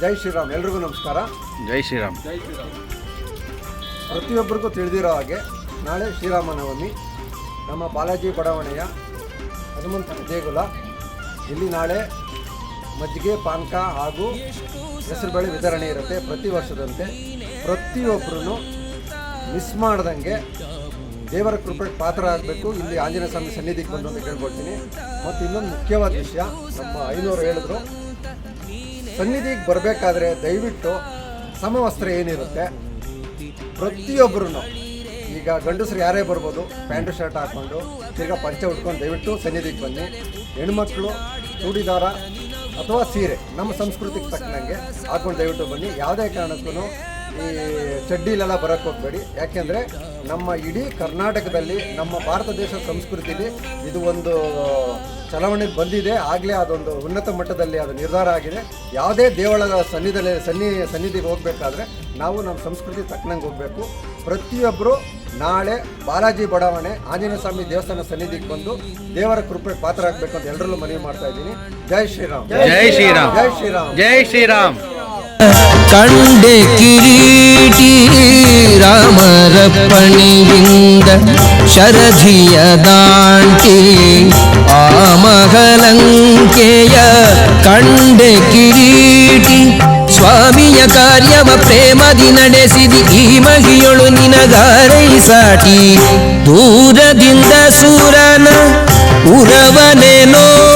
ಜೈ ಶ್ರೀರಾಮ್ ಎಲ್ರಿಗೂ ನಮಸ್ಕಾರ. ಜೈ ಶ್ರೀರಾಮ್. ಪ್ರತಿಯೊಬ್ಬರಿಗೂ ತಿಳಿದಿರೋ ಹಾಗೆ ನಾಳೆ ಶ್ರೀರಾಮನವಮಿ. ನಮ್ಮ ಬಾಲಾಜಿ ಬಡಾವಣೆಯ ಹನುಮಂತ ದೇಗುಲ ಇಲ್ಲಿ ನಾಳೆ ಮಜ್ಜಿಗೆ ಪಾನಕ ಹಾಗೂ ಹೆಸರುಬೇಳೆ ವಿತರಣೆ ಇರುತ್ತೆ ಪ್ರತಿ ವರ್ಷದಂತೆ. ಪ್ರತಿಯೊಬ್ಬರೂ ಮಿಸ್ ಮಾಡ್ದಂಗೆ ದೇವರ ಕೃಪೆಗೆ ಪಾತ್ರ ಆಗಬೇಕು. ಇಲ್ಲಿ ಆಂಜನೇಯ ಸ್ವಾಮಿ ಸನ್ನಿಧಿಗೆ ಬಂದು ಅಂತ ಕೇಳ್ಕೊಳ್ತೀನಿ ಮತ್ತು ಇನ್ನೊಂದು ಮುಖ್ಯವಾದ ವಿಷಯ ನಮ್ಮ ಐನೂರು ಹೇಳಿದ್ರು. ಸನ್ನಿಧಿಗೆ ಬರಬೇಕಾದ್ರೆ ದಯವಿಟ್ಟು ಸಮವಸ್ತ್ರ ಏನಿರುತ್ತೆ ಪ್ರತಿಯೊಬ್ಬರೂ ಈಗ ಗಂಡಸರು ಯಾರೇ ಬರ್ಬೋದು, ಪ್ಯಾಂಟು, ಶರ್ಟ್ ಹಾಕ್ಕೊಂಡು ತಿರ್ಗಾ ಪಂಚೆ ಉಟ್ಕೊಂಡು ದಯವಿಟ್ಟು ಸನ್ನಿಧಿಗೆ ಬನ್ನಿ. ಹೆಣ್ಮಕ್ಳು, ಚೂಡಿದಾರ ಅಥವಾ ಸೀರೆ, ನಮ್ಮ ಸಂಸ್ಕೃತಿಗೆ ತಕ್ಕಂಗೆ ಹಾಕೊಂಡು ದಯವಿಟ್ಟು ಬನ್ನಿ. ಯಾವುದೇ ಕಾರಣಕ್ಕೂ ಈ ಚಡ್ಡಿಲೆಲ್ಲ ಬರೋಕ್ಕೆ ಹೋಗಬೇಡಿ. ಯಾಕೆಂದರೆ ನಮ್ಮ ಇಡೀ ಕರ್ನಾಟಕದಲ್ಲಿ ನಮ್ಮ ಭಾರತ ದೇಶದ ಸಂಸ್ಕೃತಿಲಿ ಇದು ಒಂದು ಚಲಾವಣೆ ಬಂದಿದೆ. ಆಗಲೇ ಅದೊಂದು ಉನ್ನತ ಮಟ್ಟದಲ್ಲಿ ಅದು ನಿರ್ಧಾರ ಆಗಿದೆ. ಯಾವುದೇ ದೇವಳದ ಸನ್ನಿಧಿ ಸನ್ನಿ ಸನ್ನಿಧಿಗೆ ಹೋಗಬೇಕಾದ್ರೆ ನಾವು ನಮ್ಮ ಸಂಸ್ಕೃತಿ ತಕ್ಕನಂಗೆ ಹೋಗಬೇಕು. ಪ್ರತಿಯೊಬ್ಬರು ನಾಳೆ ಬಾಲಾಜಿ ಬಡಾವಣೆ ಆಂಜನೇಯ ಸ್ವಾಮಿ ದೇವಸ್ಥಾನ ಸನ್ನಿಧಿಗೆ ಬಂದು ದೇವರ ಕೃಪೆ ಪಾತ್ರ ಆಗಬೇಕು ಅಂತ ಎಲ್ಲರಲ್ಲೂ ಮನವಿ ಮಾಡ್ತಾ ಇದ್ದೀನಿ. ಜೈ ಶ್ರೀರಾಮ್. ಜೈ ಶ್ರೀರಾಮ್. ಜೈ ಶ್ರೀರಾಮ್. ಜೈ ಶ್ರೀರಾಮ್. ಕಂಡೆ ಕಿರೀಟಿ ರಾಮರಪ್ಪಣಿಯಿಂದ ಶರಧಿಯ ದಾಂಟಿ ಆ ಮಹಲಂಕೆಯ ಕಂಡೆ ಕಿರೀಟಿ ಸ್ವಾಮಿಯ ಕಾರ್ಯವ ಪ್ರೇಮದಿ ನಡೆಸಿದಿ ಈ ಮಹಿಯೊಳು ನಿನಗಾರೈ ಸಾಟಿ ದೂರದಿಂದ ಸೂರನ ಉರವನೆ ನೋಡಿ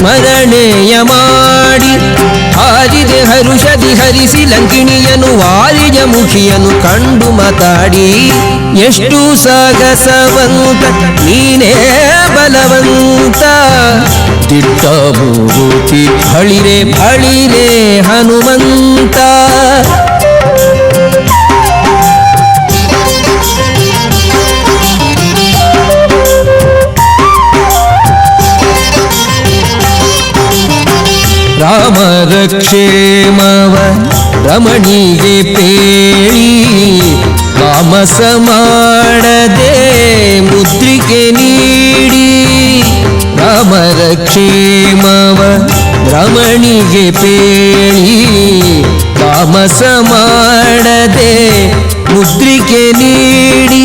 ಸ್ಮರಣೆಯ ಮಾಡಿ ಹಾರಿದೆ ಹರುಷದಿ ಹರಿಸಿ ಲಂಕಿಣಿಯನು ವಾರಿಯ ಮುಖಿಯನು ಕಂಡು ಮಾತಾಡಿ, ಎಷ್ಟು ಸಾಗಸವಂತ, ನೀನೇ ಬಲವಂತ. ದಿಟ್ಟ ಮೂಗುತಿ ಹಳಿರೆ ಹಳಿರೆ ಹನುಮಂತ. ರಾಮರ ಕ್ಷೇಮವ ರಮಣಿಗೆ ಪೇಳಿ ತಾಮಸ ಮಾಡದೆ ಮುದ್ರಿಕೆ ನೀಡಿ, ರಾಮರ ಕ್ಷೇಮವ ರಮಣಿಗೆ ಪೇಳಿ ತಾಮಸ ಮಾಡದೆ ಮುದ್ರಿಕೆ ನೀಡಿ,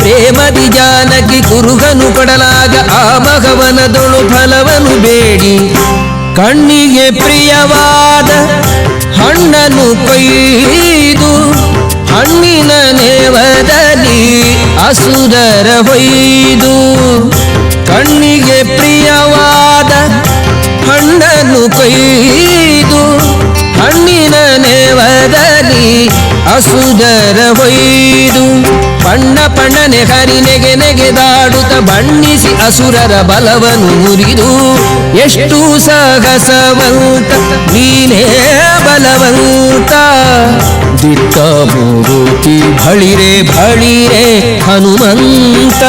ಪ್ರೇಮದಿ ಜಾನಕಿ ಕುರುಗನು ಕೊಡಲಾಗ ಆ ಮಗವನದೊಳು ಫಲವನು ಬೇಡಿ. ಕಣ್ಣಿಗೆ ಪ್ರಿಯವಾದ ಹಣ್ಣನ್ನು ಕೊಯ್ದು ಹಣ್ಣಿನ ನೇವದಲ್ಲಿ ಅಸುರರ ಹೊಯ್ದು ಕಣ್ಣಿಗೆ ಪ್ರಿಯವಾದ ಹಣ್ಣನ್ನು ಕೊಯ್ದು ಹಣ್ಣಿನ ನೇವದಲ್ಲಿ ಅಸುರರ ಹೊಯ್ದು ಬಣ್ಣ ಪಣ್ಣನೆ ಹರಿನೆಗೆ ನೆಗೆದಾಡುತ್ತ ಬಣ್ಣಿಸಿ ಅಸುರರ ಬಲವನ್ನು ಮುರಿದು ಎಷ್ಟು ಸಾಹಸವಂತ ನೀನೇ ಬಲವಂತ. ದಿಟ್ಟ ಮೂರುತಿ ಬಳಿರೆ ಬಳಿರೆ ಹನುಮಂತ.